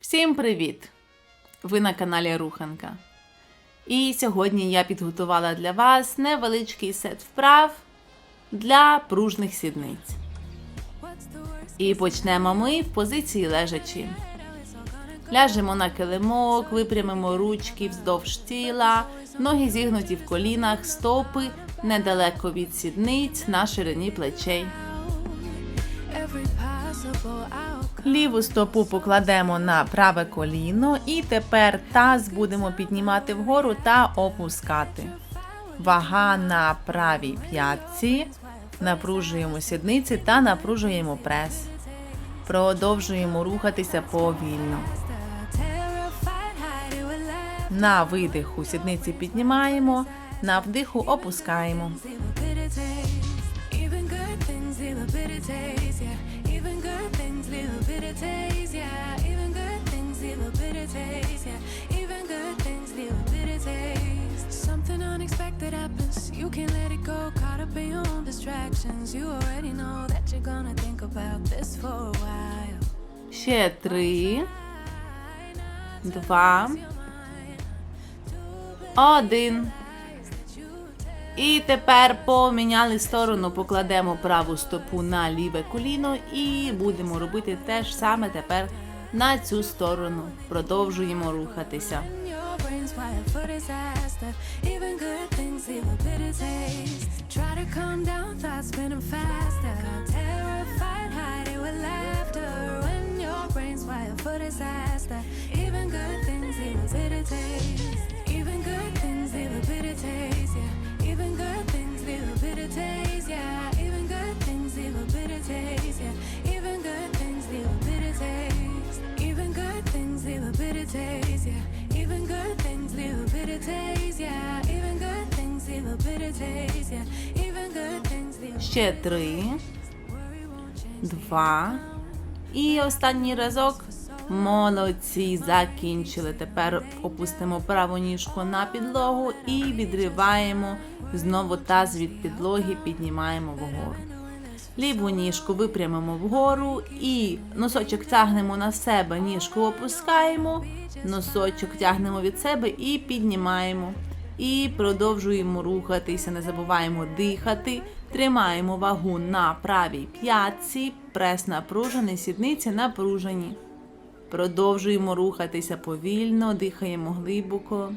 Всім привіт! Ви на каналі Руханка. І сьогодні я підготувала для вас невеличкий сет вправ для пружних сідниць. І почнемо ми в позиції лежачі. Ляжемо на килимок, випрямимо ручки вздовж тіла, ноги зігнуті в колінах, стопи недалеко від сідниць на ширині плечей. Ліву стопу покладемо на праве коліно і тепер таз будемо піднімати вгору та опускати. Вага на правій п'ятці. Напружуємо сідниці та напружуємо прес. Продовжуємо рухатися повільно. На видиху сідниці піднімаємо, на вдиху опускаємо. bitter taste. Yeah. Even good things leave a bitter taste. Yeah. Even good things leave a bitter taste. Something unexpected happens. You can't let it go. Caught up in your own distractions. You already know that you're gonna think about this for a while. Ще три, два, один. І тепер поміняли сторону, покладемо праву стопу на ліве коліно і будемо робити те ж саме тепер на цю сторону. Продовжуємо рухатися. Even good things leave a bitter taste. Try to calm down, thoughts spinning faster. Terrified, hide it with laughter. When your brain's wired for disaster. Even good things leave a bitter taste. Even good things leave a bitter taste. Yeah. Even good things leave a bitter taste. Yeah. Even good things leave a bitter taste. Yeah. Even good things leave a bitter taste. Even good things leave a bitter taste. Yeah. Even good things leave a bitter taste. Yeah. Even good things leave a bitter taste. Yeah. Even good things leave a Ще три, два. І останній разок. Молодці, закінчили. Тепер опустимо праву ніжку на підлогу і відриваємо знову таз від підлоги, піднімаємо вгору. Ліву ніжку випрямимо вгору і носочок тягнемо на себе, ніжку опускаємо, носочок тягнемо від себе і піднімаємо. І продовжуємо рухатися, не забуваємо дихати. Тримаємо вагу на правій п'ятці, прес напружений, сідниці напружені. Продовжуємо рухатися повільно, дихаємо глибоко.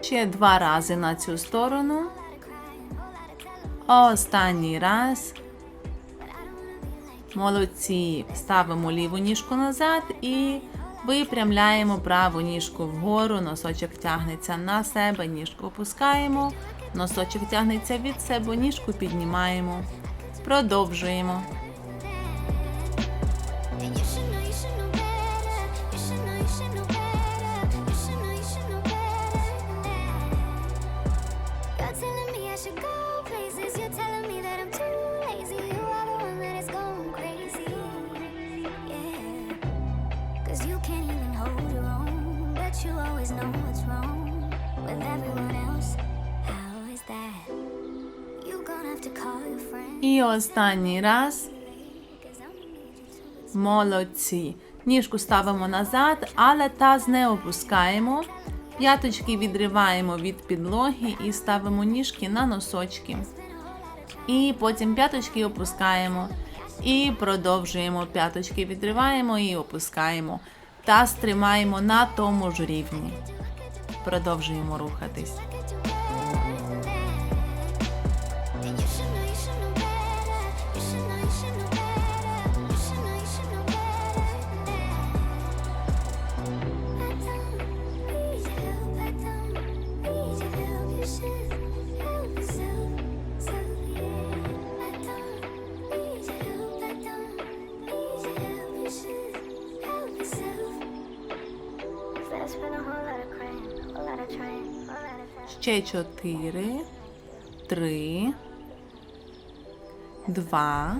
Ще два рази на цю сторону. Останній раз. Молодці. Ставимо ліву ніжку назад і випрямляємо праву ніжку вгору. Носочок тягнеться на себе, ніжку опускаємо. Носочок тягнеться від себе, ніжку піднімаємо. Продовжуємо. І останній раз. Молодці. Ніжку ставимо назад, але таз не опускаємо. П'яточки відриваємо від підлоги і ставимо ніжки на носочки. І потім п'яточки опускаємо. І продовжуємо п'яточки відриваємо і опускаємо. Таз тримаємо на тому ж рівні. Продовжуємо рухатись. Ще чотири, три, два,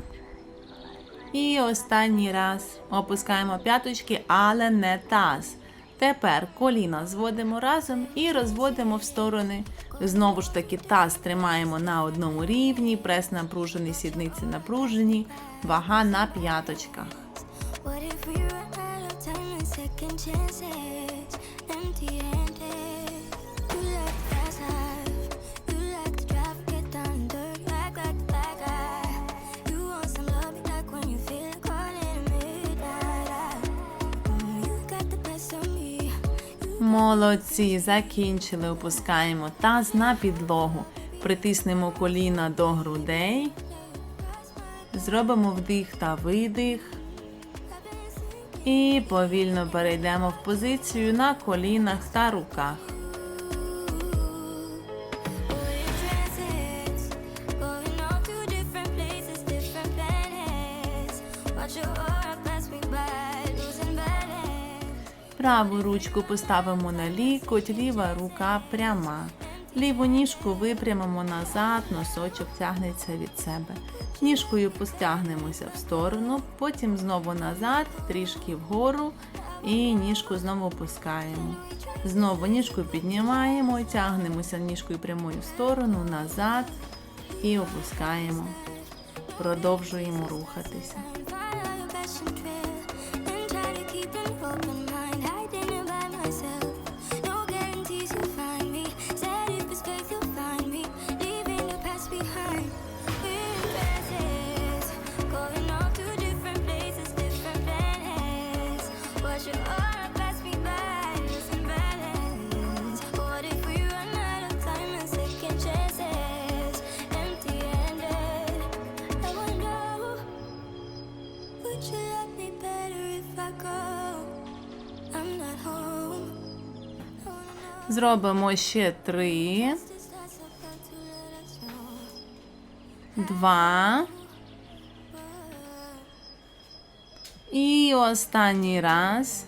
І останній раз опускаємо п'яточки, але не таз. Тепер коліна зводимо разом і розводимо в сторони. Знову ж таки, таз тримаємо на одному рівні, прес напружений, сідниці напружені, вага на п'яточках. Second chances? Молодці, закінчили. Опускаємо таз на підлогу. Притиснемо коліна до грудей. Зробимо вдих та видих. І повільно перейдемо в позицію на колінах та руках. Праву ручку поставимо на лікоть, ліва рука пряма. Ліву ніжку випрямимо назад, носочок тягнеться від себе. Ніжкою постягнемося в сторону, потім знову назад, трішки вгору і ніжку знову опускаємо. Знову ніжку піднімаємо, тягнемося ніжкою прямою в сторону, назад і опускаємо. Продовжуємо рухатися. Зробимо ще три, два. І останній раз.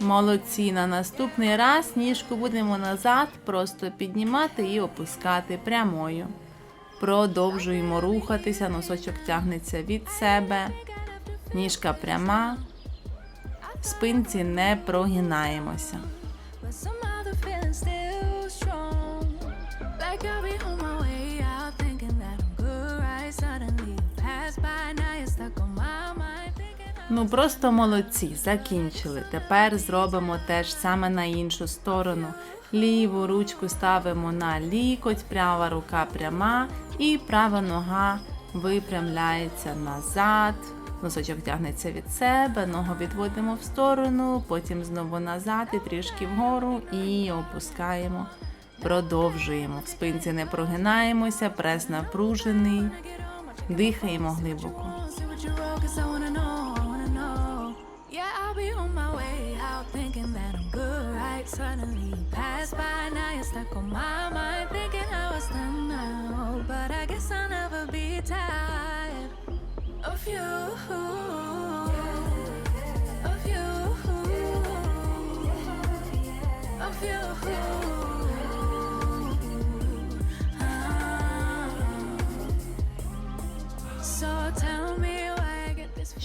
Молодці. На наступний раз ніжку будемо назад, просто піднімати і опускати прямою. Продовжуємо рухатися, носочок тягнеться від себе. Ніжка пряма. В спинці не прогинаємося. Ну просто молодці, закінчили. Тепер зробимо те ж саме на іншу сторону. Ліву ручку ставимо на лікоть, права рука пряма і права нога випрямляється назад. Носочок тягнеться від себе, ногу відводимо в сторону, потім знову назад і трішки вгору і опускаємо. Продовжуємо. В спинці не прогинаємося, прес напружений. Дихаємо глибоко. But I guess I'll never be tired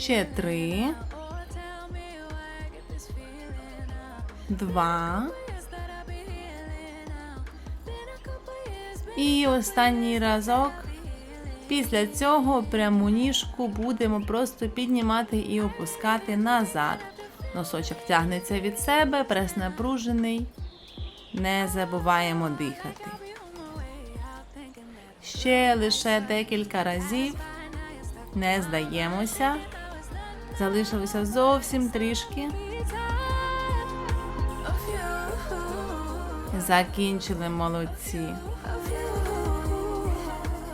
четыре. Два. и останній разок. Після цього пряму ніжку будемо просто піднімати і опускати назад. Носочок тягнеться від себе, прес напружений. Не забуваємо дихати. Ще лише декілька разів. Не здаємося. Залишилося зовсім трішки. Закінчили молодці.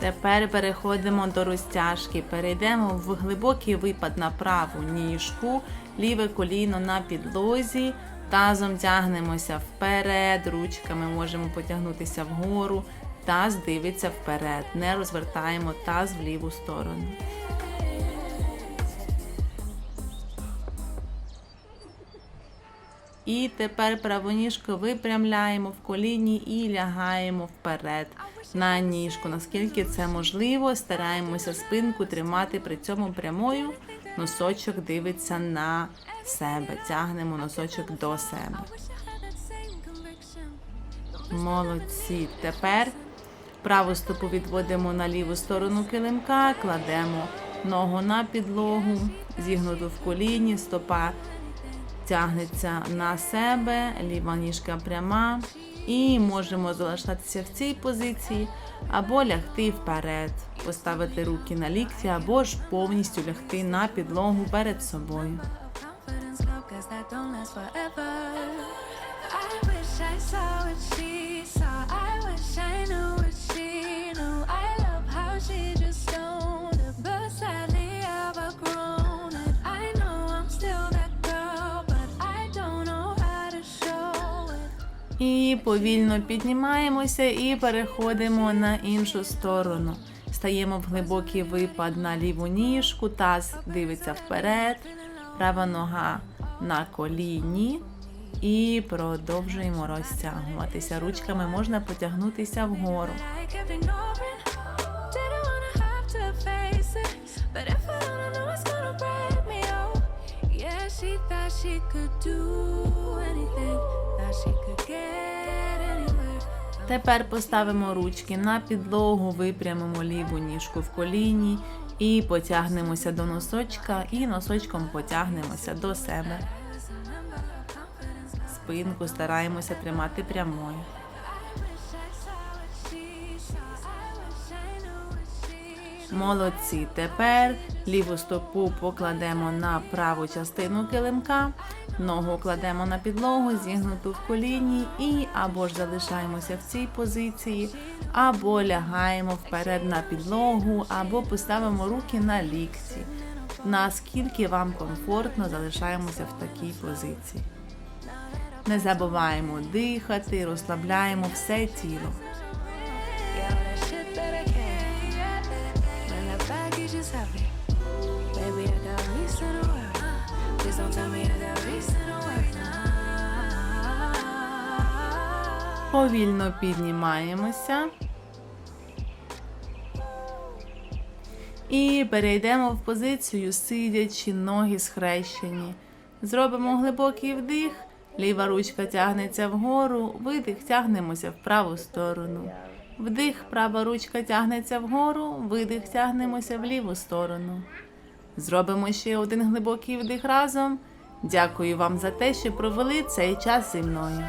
Тепер переходимо до розтяжки. Перейдемо в глибокий випад на праву ніжку, ліве коліно на підлозі. Тазом тягнемося вперед, ручками можемо потягнутися вгору. Таз дивиться вперед. Не розвертаємо таз в ліву сторону. І тепер праву ніжку випрямляємо в коліні і лягаємо вперед. На ніжку. Наскільки це можливо, стараємося спинку тримати при цьому прямою. Носочок дивиться на себе. Тягнемо носочок до себе. Молодці. Тепер праву стопу відводимо на ліву сторону килимка, кладемо ногу на підлогу, зігнуту в коліні, стопа тягнеться на себе, ліва ніжка пряма. І можемо залишатися в цій позиції або лягти вперед, поставити руки на лікті, або ж повністю лягти на підлогу перед собою. I wish I saw what she saw. I wish I knew І повільно піднімаємося і переходимо на іншу сторону. Стаємо в глибокий випад на ліву ніжку, таз дивиться вперед, права нога на коліні. І продовжуємо розтягуватися. Ручками можна потягнутися вгору. She thought she could do anything, thought she could get. Тепер поставимо ручки на підлогу, випрямимо ліву ніжку в коліні і потягнемося до носочка, і носочком потягнемося до себе. Спинку стараємося тримати прямою. Молодці. Тепер ліву стопу покладемо на праву частину килимка, ногу кладемо на підлогу, зігнуту в коліні, і або ж залишаємося в цій позиції, або лягаємо вперед на підлогу, або поставимо руки на лікті. Наскільки вам комфортно, залишаємося в такій позиції. Не забуваємо дихати, розслабляємо все тіло. Повільно піднімаємося. І перейдемо в позицію сидячи, ноги схрещені. Зробимо глибокий вдих, ліва ручка тягнеться вгору, видих, тягнемося в праву сторону. Вдих, права ручка тягнеться вгору, видих, тягнемося в ліву сторону. Зробимо ще один глибокий вдих разом. Дякую вам за те, що провели цей час зі мною.